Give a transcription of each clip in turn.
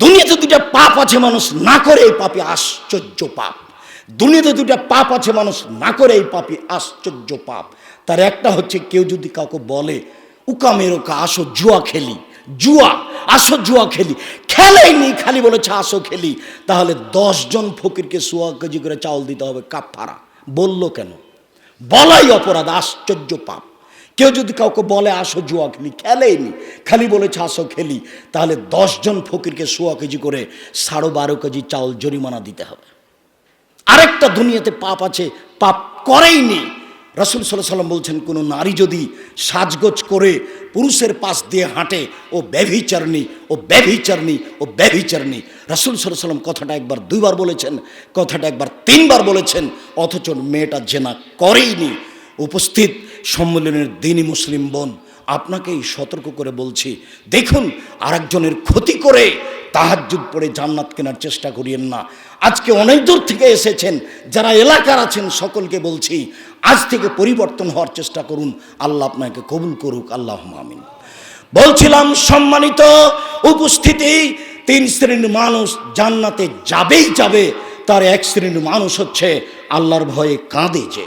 দুনিয়াতে দুটা পাপ আছে মানুষ না করে এই পাপি আশ্চর্য পাপ। দুনিয়াতে দুটা পাপ আছে মানুষ না করে এই পাপি আশ্চর্য পাপ। তার একটা হচ্ছে কেউ যদি কাউকে বলে উকামের ওকা আসো জুয়া খেলি, জুয়া, আসো জুয়া খেলি খেলেইনি খালি বলেছে আসো খেলি। তাহলে দশজন ফকিরকে সোয়া কেজি করে চাউল দিতে হবে কাপড়া বলল কেন? বলাই অপরাধ, আশ্চর্য পাপ। কেউ যদি কাউকে বলে, আসো জুয়া খেলি খেলেইনি খালি বলেছে, আসো খেলি। তাহলে দশজন ফকিরকে সোয়া কেজি করে সাড়ে বারো কেজি চাউল জরিমানা দিতে হবে। আরেকটা দুনিয়াতে পাপ আছে, পাপ করেইনি রসুল সাল্লাহ সাল্লাম বলছেন, কোনো নারী যদি সাজগোজ করে পুরুষের পাশ দিয়ে হাঁটে, ও ব্যভিচারণী ও ব্যভিচারণী ও ব্যভিচারণী রসুল সাল্লাহ সাল্লাম কথাটা একবার, দুইবার বলেছেন, কথাটা একবার, তিনবার বলেছেন, অথচ মেয়েটা জেনা করেইনি উপস্থিত সম্মেলনের দিনই মুসলিম বোন, আপনাকেই সতর্ক করে বলছি, দেখুন আরেকজনের ক্ষতি করে তাহাজ্জুদ পড়ে জান্নাত কেনার চেষ্টা করিয়েন না। আজকে অনেক দূর থেকে এসেছেন, যারা এলাকার আছেন সকলকে বলছি, আজ থেকে পরিবর্তন হওয়ার চেষ্টা করুন, আল্লাহ আপনাকে কবুল করুক আল্লাহ আমিন। বলছিলাম, সম্মানিত উপস্থিতি, তিন শ্রেণির মানুষ জান্নাতে যাবেই যাবে, তার এক শ্রেণির মানুষ হচ্ছে, আল্লাহর ভয়ে কাঁদে যে।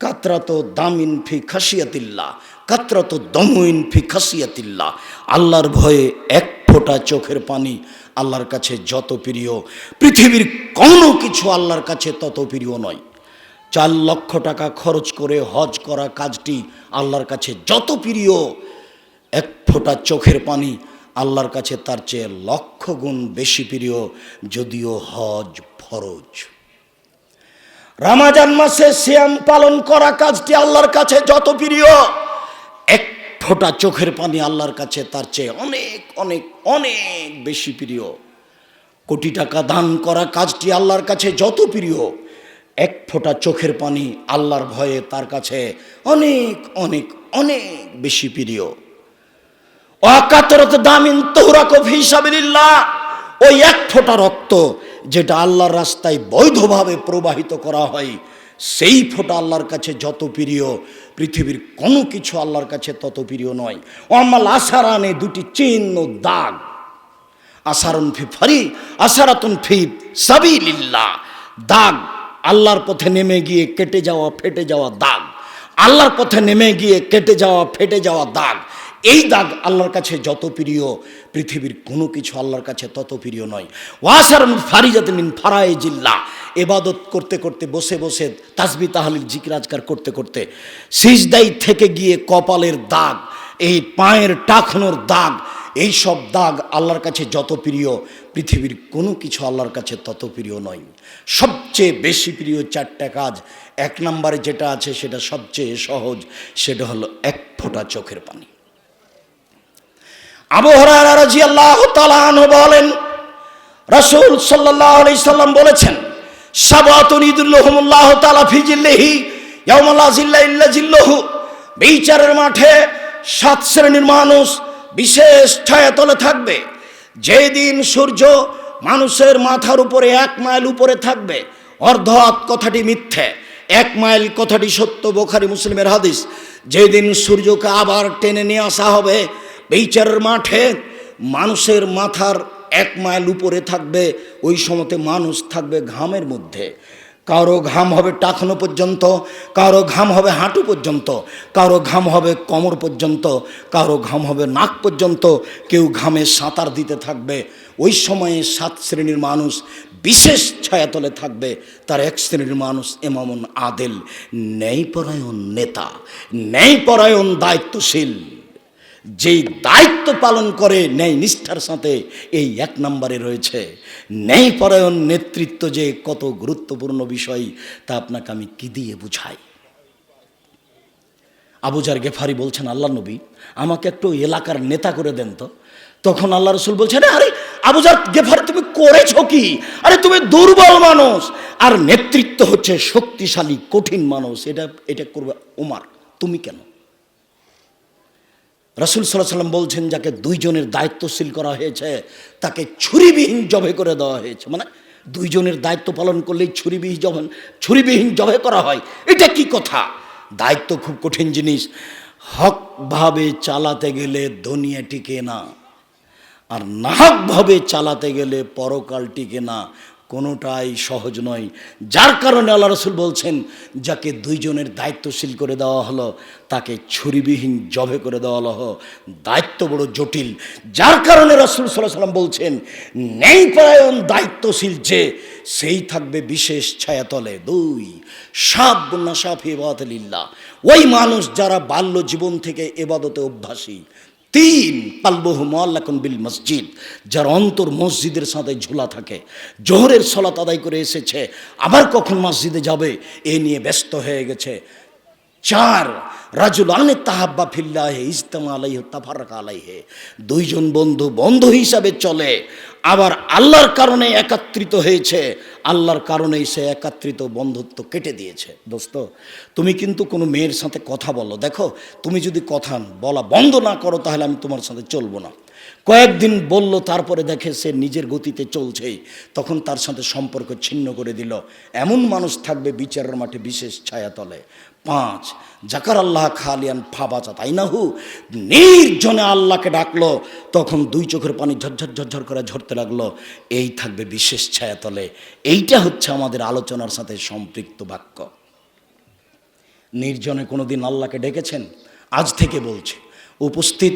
কাতরাত দামিন ফি খাসিয়াতিল্লাহ কাতরাত দমইন ফি খাসিয়াতিল্লাহ আল্লাহর ভয়ে এক ফোঁটা চোখের পানি আল্লাহর কাছে যত প্রিয়। পৃথিবীর কোনো কিছু আল্লাহর কাছে তত প্রিয় নয়। চার লক্ষ টাকা খরচ করে হজ করা কাজটি আল্লাহর কাছে যত প্রিয়, এক ফোঁটা চোখের পানি আল্লাহর কাছে তার চেয়ে লক্ষ গুণ বেশি প্রিয়, যদিও হজ ফরজ। রামাজান মাসে শ্যাম পালন করা কাজটি আল্লাহর কাছে যত প্রিয়, এক ফোঁটা চোখের পানি আল্লাহর কাছে তার চেয়ে অনেক অনেক অনেক বেশি প্রিয়। কোটি টাকা দান করা কাজটি আল্লাহর কাছে যত প্রিয়, এক ফোঁটা চোখের পানি আল্লাহর ভয়ে তার কাছে অনেক অনেক অনেক বেশি প্রিয়। অকাতরত দামিন তৌরাক হিসাবিল্লাহ, ওই এক ফোঁটা রক্ত যেটা আল্লাহর রাস্তায় বৈধভাবে প্রবাহিত করা হয়, সেই ফোঁটা আল্লাহর কাছে যত প্রিয়। পৃথিবীর কোনো কিছু আল্লাহর কাছে তত প্রিয় নয়। অমাল আসারানে দুটি চিহ্ন দাগ। আসারুন ফি ফারি আসারাতুন ফি সাবিলিল্লাহ। দাগ, আল্লাহর পথে নেমে গিয়ে কেটে যাওয়া, ফেটে যাওয়া দাগ। আল্লাহর পথে নেমে গিয়ে কেটে যাওয়া, ফেটে যাওয়া দাগ। এই দাগ আল্লাহর কাছে যত প্রিয়। পৃথিবীর কোনো কিছু আল্লাহর কাছে তত প্রিয় নয়। ওয়াসারুন ফারিজাত মিন ফারায়ে জিল্লা। এবাদত করতে করতে, বসে বসে তাসবি তাহালিল জিকিরাজকার করতে করতে সিজদাই থেকে গিয়ে কপালের দাগ, এই পায়ের টাকনোর দাগ, এই সব দাগ আল্লাহর কাছে যত প্রিয় পৃথিবীর কোনো কিছু আল্লাহর কাছে তত প্রিয় নয়। সবচেয়ে বেশি প্রিয় চারটা কাজ, এক নম্বরে যেটা আছে সেটা সবচেয়ে সহজ, সেটা হলো এক ফোঁটা চোখের পানি। আবু হরারা আনহু বলেন, রাসূল সাল্লাল্লাহু আলাইহি সাল্লাম বলেছেন, সাবাতুন ইদুল্লাহুমুল্লাহ তাআলা ফি জিল্লিহি ইয়াউমা লা জিল্লা ইল্লা জিল্লুহু। বিচারের মাঠে সাত শ্রেণির মানুষ বিশেষ ছায়াতলে থাকবে। যেই দিন সূর্য মানুষের মাথার উপরে এক মাইল উপরে থাকবে অর্ধহাত কথাটি মিথ্যে, এক মাইল কথাটি সত্য বোখারি মুসলিমের হাদিস। যেদিন সূর্যকে আবার টেনে নিয়ে আসা হবে বিচারের মাঠে মানুষের মাথার এক মাইল উপরে থাকবে, ওই সময়তে মানুষ থাকবে ঘামের মধ্যে। কারও ঘাম হবে টাকনো পর্যন্ত, কারও ঘাম হবে হাঁটু পর্যন্ত, কারও ঘাম হবে কোমর পর্যন্ত, কারও ঘাম হবে নাক পর্যন্ত, কেউ ঘামে সাঁতার দিতে থাকবে। ওই সময়ে সাত শ্রেণির মানুষ বিশেষ ছায়াতলে থাকবে, তার এক শ্রেণির মানুষ এমামন আদেল, ন্যায়পরায়ণ নেতা, ন্যায়পরায়ণ দায়িত্বশীল। যেই দায়িত্ব পালন করে ন্যায় নিষ্ঠার সাথে এই এক নম্বরে রয়েছে। ন্যায়পরায়ণ নেতৃত্ব যে কত গুরুত্বপূর্ণ বিষয়, তা আপনাকে আমি কি দিয়ে বুঝাই? আবুজার গেফারি বলছেন, আল্লাহ নবী, আমাকে একটু এলাকার নেতা করে দেন তো। তখন আল্লাহ রসুল বলছেন আরে আবুজার গেফারে, তুমি করেছ কি? আরে, তুমি দুর্বল মানুষ। আর নেতৃত্ব হচ্ছে শক্তিশালী, কঠিন মানুষ। এটা এটা করবে উমার। তুমি কেন? রাসুল সাল্লাহ সাল্লাম বলছেন, যাকে দুইজনের দায়িত্বশীল করা হয়েছে, তাকে ছুরিবিহীন জবে করে দেওয়া হয়েছে। মানে দুইজনের দায়িত্ব পালন করলেই ছুরিবিহীন জবে ছুরিবিহীন জবে করা হয়। এটা কি কথা? দায়িত্ব খুব কঠিন জিনিস। হকভাবে চালাতে গেলে দুনিয়া টিকে না, আর নাহকভাবে চালাতে গেলে পরকাল টিকে না। কোনোটাই সহজ নয়। যার কারণে আল্লাহ রসুল বলছেন, যাকে দুইজনের দায়িত্বশীল করে দেওয়া হলো, তাকে ছুরিবিহীন জবে করে দেওয়া হলো। দায়িত্ব বড় জটিল। যার কারণে রসুল সাল্লাহ সাল্লাম বলছেন, ন্যায়পরায়ণ দায়িত্বশীল যে, সেই থাকবে বিশেষ ছায়াতলে দুই। সাব নাসাফি এবাদলিল্লাহ ওই মানুষ যারা বাল্য জীবন থেকে এবাদতে অভ্যাসী তিন কালবহু মোয়াল্লাকুন বিল মসজিদ, যার অন্তর মসজিদের সাথে ঝোলা থাকে। জোহরের সলাত আদায় করে এসেছে, আবার কখন মসজিদে যাবে, এ নিয়ে ব্যস্ত হয়ে গেছে। চার, রাজুল আনে তাহাব্বা ফিল্লাহে, ইজতামা আলাইহ তাফারকা আলাইহে। দুইজন বন্ধু বন্ধু হিসাবে চলে, আবার আল্লাহর কারণে একাত্রিত হয়েছে। আল্লাহর কারণেই সে একাত্রিত বন্ধুত্ব কেটে দিয়েছে। দোস্ত, তুমি কিন্তু কোনো মেয়ের সাথে কথা বলো। দেখো, তুমি যদি কথা বলা বন্ধ না করো, তাহলে আমি তোমার সাথে চলবো না। কয়েকদিন বলল, তারপরে দেখে সে নিজের গতিতে চলছেই। তখন তার সাথে সম্পর্ক ছিন্ন করে দিল। এমন মানুষ থাকবে বিচারের মাঠে বিশেষ ছায়াতলে। পাঁচ জাকার আল্লাহ খালিয়ান ফাবাচা তাই না হু? নির্জনে আল্লাহকে ডাকলো, তখন দুই চোখের পানি ঝরঝর ঝরঝর করে ঝরতে লাগল। এই থাকবে বিশেষ ছায়াতলে। এইটা হচ্ছে আমাদের আলোচনার সাথে সম্পৃক্ত বাক্য। নির্জনে কোনোদিন আল্লাহকে ডেকেছেন? আজ থেকে বলছে, উপস্থিত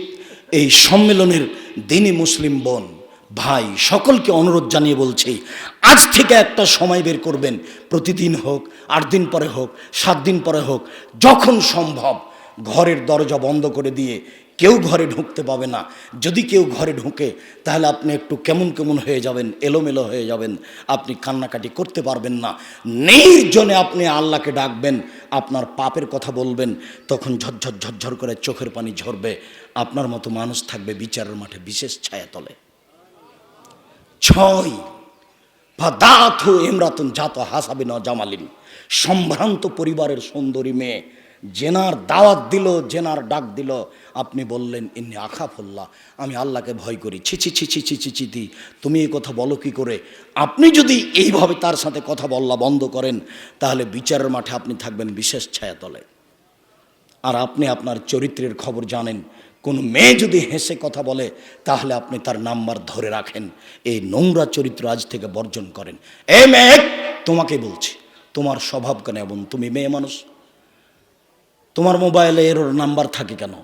এই সম্মেলনের দিনই মুসলিম বোন ভাই, সকলকে অনুরোধ জানিয়ে বলছি, আজ থেকে একটা সময় বের করবেন। প্রতিদিন হোক, আট দিন পরে হোক, সাত দিন পরে হোক, যখন সম্ভব ঘরের দরজা বন্ধ করে দিয়ে কেউ ঘরে ঢুকতে পাবে না। যদি কেউ ঘরে ঢুকে, তাহলে আপনি একটু কেমন কেমন হয়ে যাবেন, এলোমেলো হয়ে যাবেন, আপনি কান্নাকাটি করতে পারবেন না। নির্জনে আপনি আল্লাহকে ডাকবেন, আপনার পাপের কথা বলবেন, তখন ঝরঝর ঝরঝর করে চোখের পানি ঝরবে, আপনার মতো মানুষ থাকবে বিচারের মাঠে বিশেষ ছায়াতলে। ছয়। দাথ হাসাবে ন জামালিন। সম্ভ্রান্ত পরিবারের সুন্দরী মেয়ে। জেনার দাওয়াত দিল, জেনার ডাক দিল। আপনি বললেন, ইন্নি আখাফুল্লাহ, আমি আল্লাহকে ভয় করি। ছি ছি ছি ছি ছি ছি তুমি এই কথা বলো কি করে? আপনি যদি এইভাবে তার সাথে কথা বললা বন্ধ করেন, তাহলে বিচারের মাঠে আপনি থাকবেন বিশেষ ছায়াতলে। আর আপনি আপনার চরিত্রের খবর জানেন কোনো মেয়ে যদি হেসে কথা বলে, তাহলে আপনি তার নাম্বার ধরে রাখেন। এই নোংরা চরিত্র আজ থেকে বর্জন করেন। এ মেয়ে, তোমাকে বলছি, তোমার স্বভাব কেন এবং তুমি মেয়ে মানুষ। তোমার মোবাইলে এর নাম্বার থাকে কেন?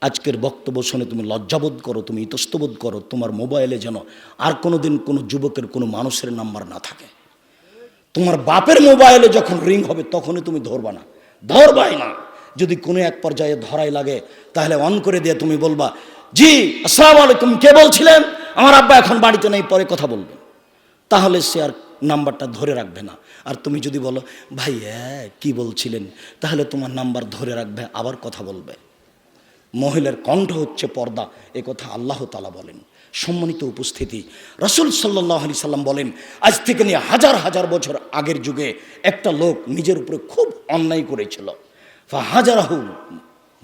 আজকের বক্তব্য শুনে তুমি লজ্জাবোধ করো, তুমি ইতস্তবোধ করো, তোমার মোবাইলে যেন আর কোনো দিন কোনো যুবকের কোনো মানুষের নাম্বার না থাকে। তোমার বাপের মোবাইলে যখন রিং হবে, তখনই তুমি ধরবা না। ধরবাই না। যদি কোনো এক পর্যায়ে ধরাই লাগে, তাহলে অন করে দিয়ে তুমি বলবা, জি, আসসালাম আলাইকুম, কে বলছিলেন? আমার আব্বা এখন বাড়িতে নেই, পরে কথা বলবেন। তাহলে সে আর নাম্বারটা ধরে রাখবে না। আর তুমি যদি বলো, ভাই কি বলছিলেন? তাহলে তোমার নাম্বার ধরে রাখবে, আবার কথা বলবে। মহিলার কণ্ঠ হচ্ছে পর্দা, এ কথা আল্লাহ তালা বলেন। সম্মানিত উপস্থিতি, রসুল সাল্লাহ আলি সাল্লাম বলেন, আজ থেকে নিয়ে হাজার হাজার বছর আগের যুগে একটা লোক নিজের উপরে খুব অন্যায় করেছিল। হাজারাহু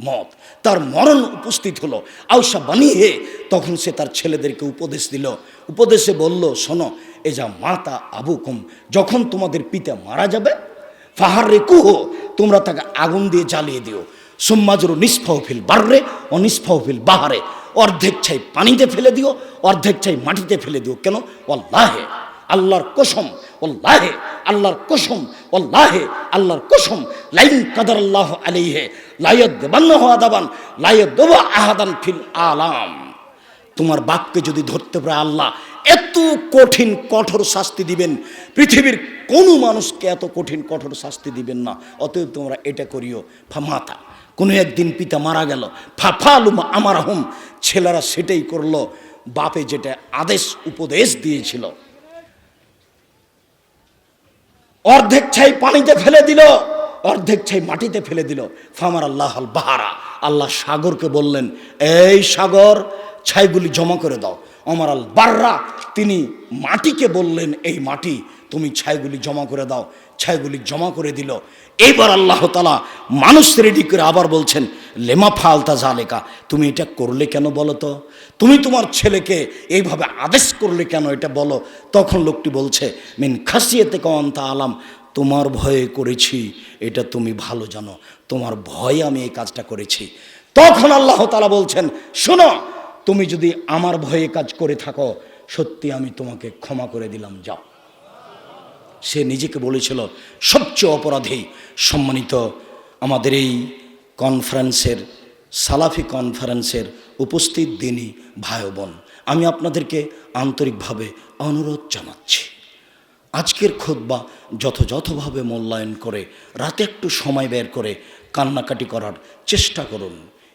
মত। তার মরণ উপস্থিত হলো। আউসা বানিয়ে তখন সে তার ছেলেদেরকে উপদেশ দিল। উপদেশে বলল, শোনো, এ যা মাতা আবুকুম, যখন তোমাদের পিতা মারা যাবে ফাহার রে কুহ তোমরা তাকে আগুন দিয়ে জ্বালিয়ে দিও। সোম্মাজুর নিষ্ফাহফিল বাড়রে ও নিষ্ফাহফিল বাহারে। অর্ধেক ছাই পানিতে ফেলে দিও, অর্ধেক ছাই মাটিতে ফেলে দিও। কেন? অল্লাহে আল্লাহর কসম ওল্লাহে আল্লাহর কসম ওল্লাহে আল্লাহর কসম। লাইন কাদার আল্লাহ আলিহে লাইয়দ দেবান্ন আদাবান লাইয়দ দেবা আহাদান ফিল আলাম। তোমার বাপকে যদি ধরতে পারে আল্লাহ, এত কঠিন, কঠোর শাস্তি দিবেন। পৃথিবীর কোনো মানুষকে এত কঠিন, কঠোর শাস্তি দিবেন না। অতএব তোমরা এটা করিও। ফামাতা কোনো একদিন পিতা মারা গেল ফাফালুম আমার হুম ছেলেরা সেটাই করল। বাপে যেটা আদেশ, উপদেশ দিয়েছিল অর্ধেক ছাই পানিতে ফেলে দিল, অর্ধেক ছাই মাটিতে ফেলে দিল। ফামার আল্লাহ আল বাহারা, আল্লাহ সাগরকে বললেন, এই সাগর ছাইগুলি জমা করে দাও অমর আল বাররা তিনি মাটিকে বললেন, এই মাটি তুমি ছাইগুলি জমা করে দাও। ছাইগুলি জমা করে দিল। এইবার আল্লাহ তালা মানুষ রেডি করে আবার বলছেন, লেমা ফালতা জালেকা তুমি এটা করলে কেন বলো তো? তুমি তোমার ছেলেকে এইভাবে আদেশ করলে কেন এটা বলো? তখন লোকটি বলছে, মিন খাসিয়েতে কন্তা আলাম, তোমার ভয়ে করেছি, এটা তুমি ভালো জানো, তোমার ভয়ে আমি এই কাজটা করেছি। তখন আল্লাহ তালা বলছেন, শোনো তুমি যদি আমার ভয়ে কাজ করে থাকো, সত্যি আমি তোমাকে ক্ষমা করে দিলাম, যাও। সে নিজেকে বলেছিল, সবচেয়ে অপরাধী সম্মানিত আমাদের এই কনফারেন্সের, সালাফি কনফারেন্সের উপস্থিত দিনই ভাই বোন, আমি আপনাদেরকে আন্তরিকভাবে অনুরোধ জানাচ্ছি। আজকের খোদবা যথাযথভাবে মূল্যায়ন করে, রাতে একটু সময় বের করে কান্নাকাটি করার চেষ্টা করুন।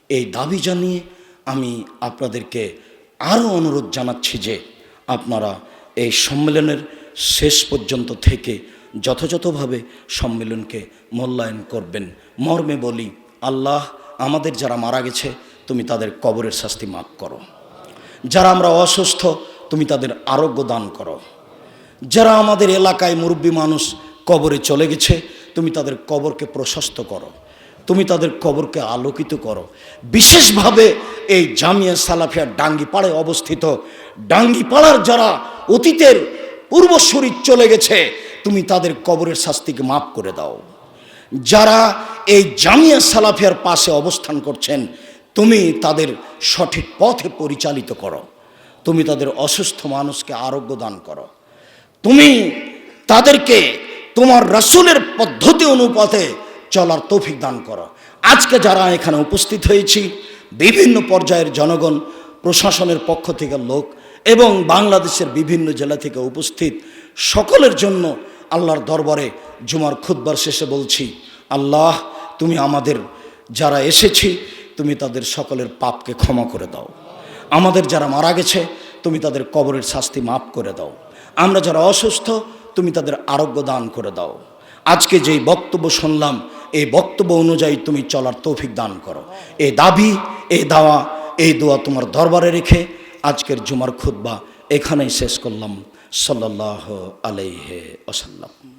এই দাবি জানিয়ে আমি আপনাদেরকে আরও অনুরোধ জানাচ্ছি যে আপনারা এই সম্মেলনের শেষ পর্যন্ত থেকে যথাযথভাবে সম্মেলনকে মূল্যায়ন করবেন। মর্মে বলি, আল্লাহ আমাদের যারা মারা গেছে, তুমি তাদের কবরের শাস্তি মাফ করো। যারা আমরা অসুস্থ, তুমি তাদের আরোগ্য দান করো। যারা আমাদের এলাকায় মুরব্বী মানুষ কবরে চলে গেছে, তুমি তাদের কবরকে প্রশস্ত করো। তুমি তাদের কবরকে আলোকিত করো। বিশেষভাবে এই জামিয়া সালাফিয়া ডাঙ্গিপাড়ে অবস্থিত। ডাঙ্গিপাড়ার যারা অতীতের পূর্বসূরি চলে গেছে, তুমি তাদের কবরের শাস্তিকে মাফ করে দাও। যারা এই জামিয়া সালাফিয়ার পাশে অবস্থান করছেন, তুমি তাদের সঠিক পথে পরিচালিত করো। তুমি তাদের অসুস্থ মানুষকে আরোগ্য দান করো। তুমি তাদেরকে তোমার রাসূলের পদ্ধতি অনুপাতে চলার তৌফিক দান করো। আজকে যারা এখানে উপস্থিত হয়েছি, বিভিন্ন পর্যায়ের জনগণ, প্রশাসনের পক্ষ থেকে লোক এবং বাংলাদেশের বিভিন্ন জেলা থেকে উপস্থিত, সকলের জন্য আল্লাহর দরবারে জুমার খুদ্বার শেষে বলছি, আল্লাহ, তুমি আমাদের যারা এসেছি, তুমি তাদের সকলের পাপকে ক্ষমা করে দাও। আমাদের যারা মারা গেছে, তুমি তাদের কবরের শাস্তি মাফ করে দাও। আমরা যারা অসুস্থ, তুমি তাদের আরোগ্য দান করে দাও। আজকে যেই বক্তব্য শুনলাম এই বক্তব্য অনুযায়ী তুমি চলার তৌফিক দান করো। এই দাবি, এই দাওয়া, এই দোয়া তোমার দরবারে রেখে আজকের জুমার খুদ্া এখানেই শেষ করলাম। সাল্লাহ আলাইহে আসাল্লাম